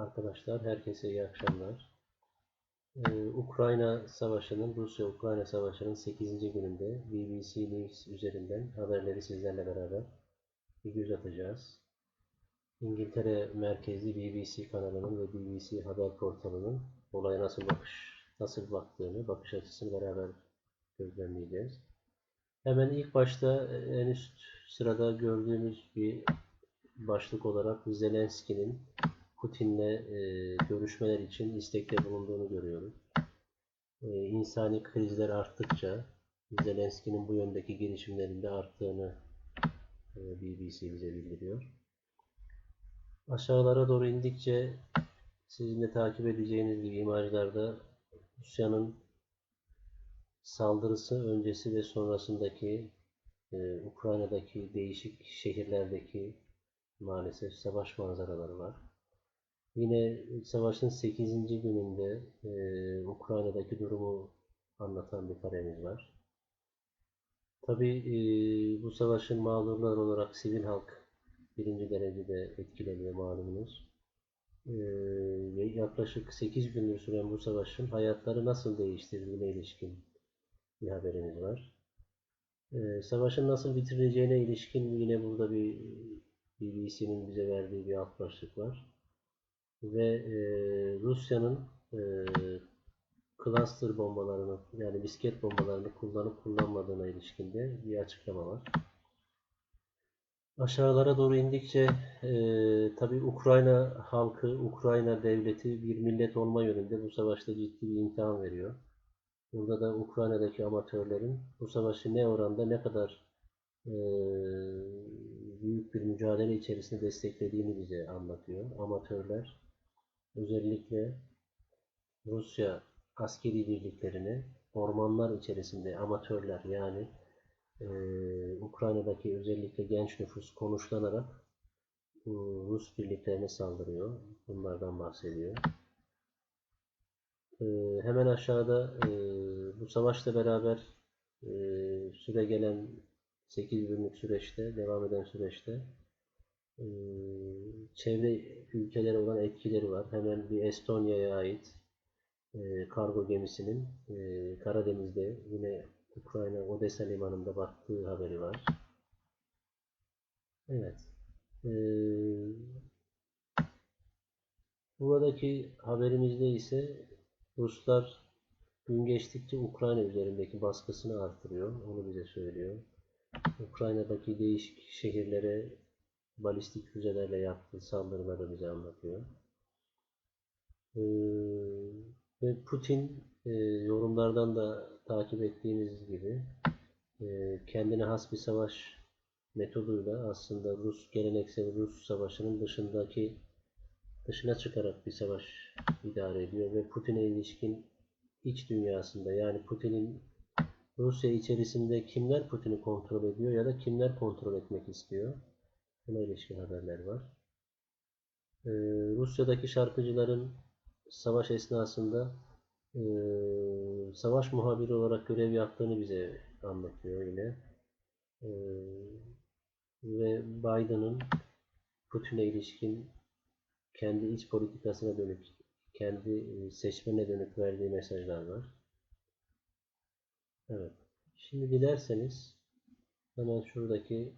Arkadaşlar herkese iyi akşamlar. Ee, Ukrayna Savaşı'nın, Rusya-Ukrayna Savaşı'nın 8. gününde BBC News üzerinden haberleri sizlerle beraber bir göz atacağız. İngiltere merkezli BBC kanalının ve BBC haber portalının olaya nasıl bakış, nasıl baktığını, bakış açısını beraber gözlemleyeceğiz. Hemen ilk başta en üst sırada gördüğümüz bir başlık olarak Zelenski'nin Putin'le e, görüşmeler için istekte bulunduğunu görüyoruz. E, insani krizler arttıkça Zelenski'nin bu yöndeki girişimlerinde arttığını e, BBC bize bildiriyor. Aşağılara doğru indikçe sizin de takip edeceğiniz gibi imajlarda Rusya'nın saldırısı öncesi ve sonrasındaki e, Ukrayna'daki değişik şehirlerdeki maalesef savaş manzaraları var. Yine savaşın 8. gününde e, Ukrayna'daki durumu anlatan bir karemiz var. Tabi e, bu savaşın mağdurları olarak sivil halk birinci derecede etkileniyor malumunuz. E, yaklaşık 8 gündür süren bu savaşın hayatları nasıl değiştirdiğine ilişkin bir haberimiz var. E, savaşın nasıl bitirileceğine ilişkin yine burada bir BBC'nin bize verdiği bir alt başlık var ve e, Rusya'nın e, cluster bombalarını yani misket bombalarını kullanıp kullanmadığına ilişkinde bir açıklama var. Aşağılara doğru indikçe e, tabi Ukrayna halkı, Ukrayna devleti bir millet olma yönünde bu savaşta ciddi bir imtihan veriyor. Burada da Ukrayna'daki amatörlerin bu savaşı ne oranda ne kadar e, büyük bir mücadele içerisinde desteklediğini bize anlatıyor. Amatörler özellikle Rusya askeri birliklerini ormanlar içerisinde amatörler yani e, Ukrayna'daki özellikle genç nüfus konuşlanarak e, Rus birliklerine saldırıyor. Bunlardan bahsediyor. E, hemen aşağıda e, bu savaşla beraber e, süre gelen 8 günlük süreçte, devam eden süreçte çevre ülkelere olan etkileri var. Hemen bir Estonya'ya ait kargo gemisinin Karadeniz'de yine Ukrayna Odessa limanında battığı haberi var. Evet. Buradaki haberimizde ise Ruslar gün geçtikçe Ukrayna üzerindeki baskısını artırıyor. Onu bize söylüyor. Ukrayna'daki değişik şehirlere balistik füzelerle yaptığı saldırıları bize anlatıyor. Ee, ve Putin e, yorumlardan da takip ettiğiniz gibi e, kendine has bir savaş metoduyla aslında Rus geleneksel Rus savaşının dışındaki dışına çıkarak bir savaş idare ediyor ve Putin'e ilişkin iç dünyasında yani Putin'in Rusya içerisinde kimler Putin'i kontrol ediyor ya da kimler kontrol etmek istiyor? Buna ilişkin haberler var. Ee, Rusya'daki şarkıcıların savaş esnasında e, savaş muhabiri olarak görev yaptığını bize anlatıyor yine. E, ve Biden'ın Putin'e ilişkin kendi iç politikasına dönük, kendi seçmene dönük verdiği mesajlar var. Evet. Şimdi dilerseniz hemen şuradaki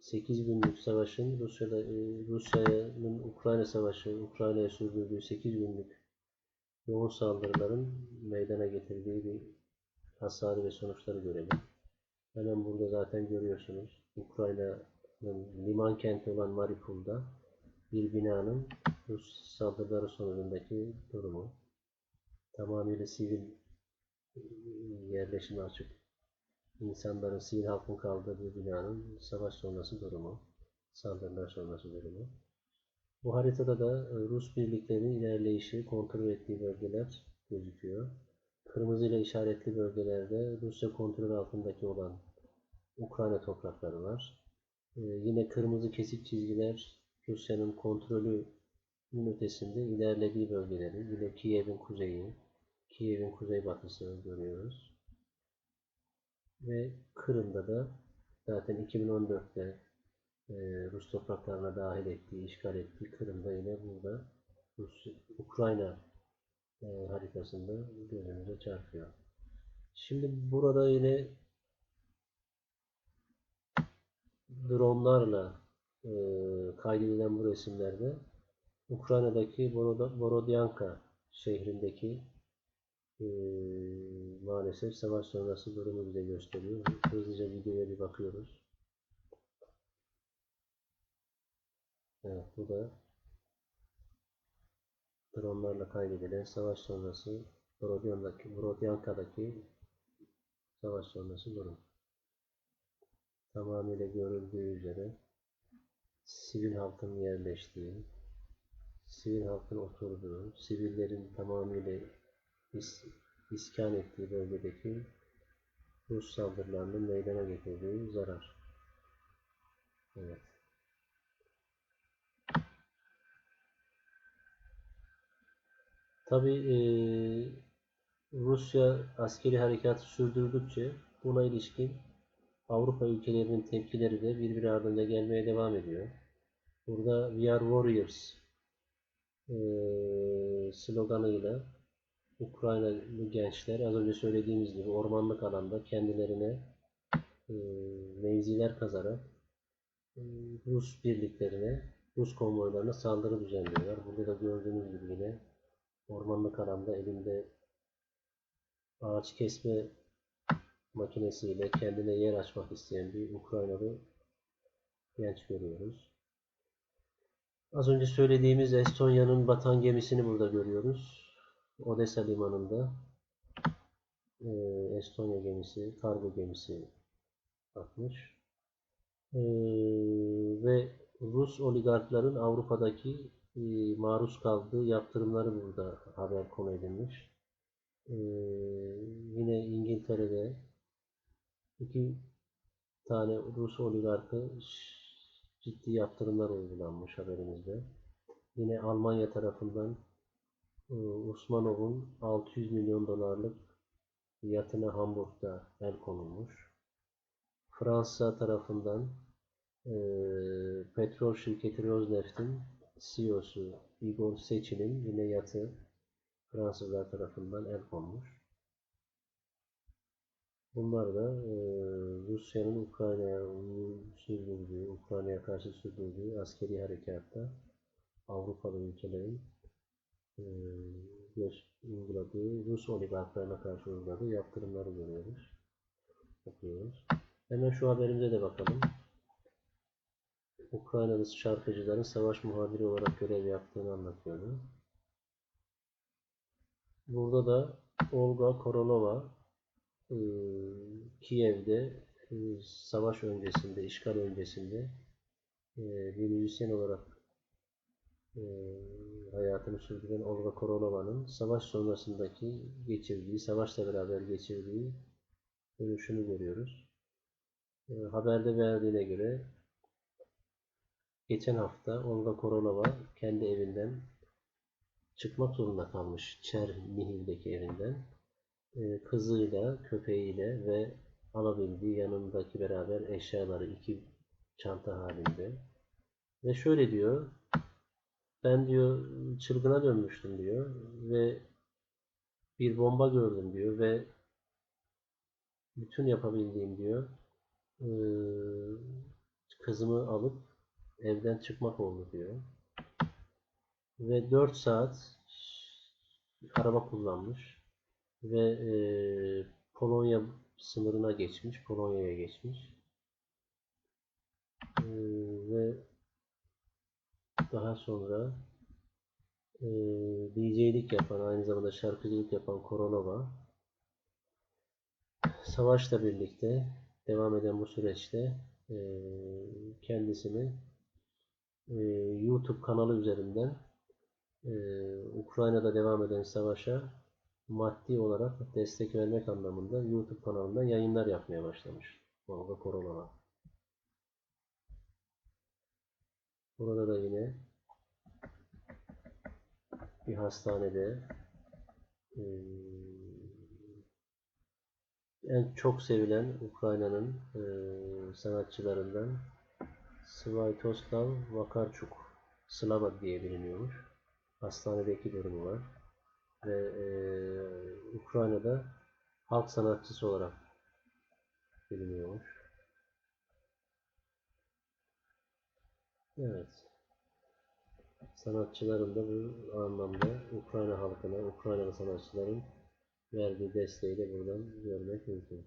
8 günlük savaşın Rusya'da e, Rusya'nın Ukrayna savaşı, Ukrayna'ya sürdürdüğü 8 günlük yoğun saldırıların meydana getirdiği bir hasarı ve sonuçları görelim. Hemen burada zaten görüyorsunuz. Ukrayna'nın liman kenti olan Mariupol'da bir binanın Rus saldırıları sonucundaki durumu. Tamamıyla sivil e, yerleşime açık insanların, sivil halkın kaldığı bir binanın savaş sonrası durumu, saldırılar sonrası durumu. Bu haritada da e, Rus birliklerinin ilerleyişi, kontrol ettiği bölgeler gözüküyor. Kırmızı ile işaretli bölgelerde Rusya kontrol altındaki olan Ukrayna toprakları var. Ee, yine kırmızı kesik çizgiler Rusya'nın kontrolü ötesinde ilerlediği bölgeleri, yine Kiev'in kuzeyi, Kiev'in kuzeybatısını görüyoruz. Ve Kırım'da da zaten 2014'te e, Rus topraklarına dahil ettiği, işgal ettiği Kırım'da yine burada Rusya, Ukrayna e, haritasında gözümüze çarpıyor. Şimdi burada yine dronlarla e, kaydedilen bu resimlerde Ukrayna'daki Borodyanka şehrindeki e, maalesef savaş sonrası durumu bize gösteriyor. Hızlıca videoya bir bakıyoruz. Evet, bu da dronlarla kaydedilen savaş sonrası Borodyanka'daki savaş sonrası durum. Tamamıyla görüldüğü üzere sivil halkın yerleştiği, sivil halkın oturduğu, sivillerin tamamıyla is, iskan ettiği bölgedeki Rus saldırılarının meydana getirdiği zarar. Evet. Tabi Rusya askeri harekatı sürdürdükçe buna ilişkin Avrupa ülkelerinin tepkileri de birbiri ardınca gelmeye devam ediyor. Burada We Are Warriors eee, sloganıyla Ukraynalı gençler az önce söylediğimiz gibi ormanlık alanda kendilerine eee, mevziler kazarak eee, Rus birliklerine, Rus konvoylarına saldırı düzenliyorlar. Burada da gördüğünüz gibi yine ormanlık alanda elinde ağaç kesme makinesiyle kendine yer açmak isteyen bir Ukraynalı genç görüyoruz. Az önce söylediğimiz Estonya'nın batan gemisini burada görüyoruz. Odessa limanında eee, Estonya gemisi, kargo gemisi batmış. Eee, ve Rus oligarkların Avrupa'daki eee, maruz kaldığı yaptırımları burada haber konu edilmiş. Eee, yine İngiltere'de iki tane Rus oligarkı ciddi yaptırımlar uygulanmış haberimizde. Yine Almanya tarafından e, Usmanov'un 600 milyon dolarlık yatına Hamburg'da el konulmuş. Fransa tarafından e, petrol şirketi Rosneft'in CEO'su Igor Sechin'in yine yatı Fransızlar tarafından el konmuş. Bunlar da e, Rusya'nın Ukrayna'ya sürdürdüğü, Ukrayna'ya karşı sürdürdüğü askeri harekatta Avrupalı ülkelerin uyguladığı, Rus oligarklarına karşı uyguladığı yaptırımları görüyoruz. Okuyoruz. Hemen şu haberimize de bakalım. Ukraynalı şarkıcıların savaş muhabiri olarak görev yaptığını anlatıyordu. Burada da Olga Korolova e, Kiev'de e, savaş öncesinde, işgal öncesinde e, bir müzisyen olarak e, hayatını sürdüren Olga Korolova'nın savaş sonrasındaki geçirdiği, savaşla beraber geçirdiği dönüşünü görüyoruz. E, haberde verdiğine göre geçen hafta Olga Korolova kendi evinden çıkmak zorunda kalmış Çernihiv'deki evinden. Ee, kızıyla, köpeğiyle ve alabildiği yanındaki beraber eşyaları iki çanta halinde. Ve şöyle diyor, ben diyor çılgına dönmüştüm diyor ve bir bomba gördüm diyor ve bütün yapabildiğim diyor kızımı alıp evden çıkmak oldu diyor. Ve 4 saat araba kullanmış ve Polonya sınırına geçmiş, Polonya'ya geçmiş. Ve daha sonra eee DJ'lik yapan, aynı zamanda şarkıcılık yapan Koronova savaşla birlikte devam eden bu süreçte eee, kendisini eee, YouTube kanalı üzerinden eee, Ukrayna'da devam eden savaşa maddi olarak destek vermek anlamında YouTube kanalından yayınlar yapmaya başlamış. Olga Koronova. Burada da yine bir hastanede eee, en çok sevilen Ukrayna'nın eee, sanatçılarından Svyatoslav Vakarchuk Slava diye biliniyormuş. hastanedeki durumu var. Ve eee, Ukrayna'da halk sanatçısı olarak biliniyormuş. Evet. Sanatçıların da bu anlamda Ukrayna halkına, Ukraynalı sanatçıların verdiği desteği de buradan görmek mümkün.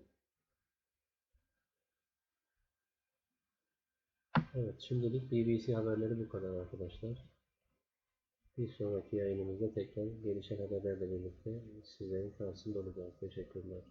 Evet, şimdilik BBC haberleri bu kadar arkadaşlar. Bir sonraki yayınımızda tekrar gelişen haberlerle birlikte sizlerin karşısında olacağız. Teşekkürler.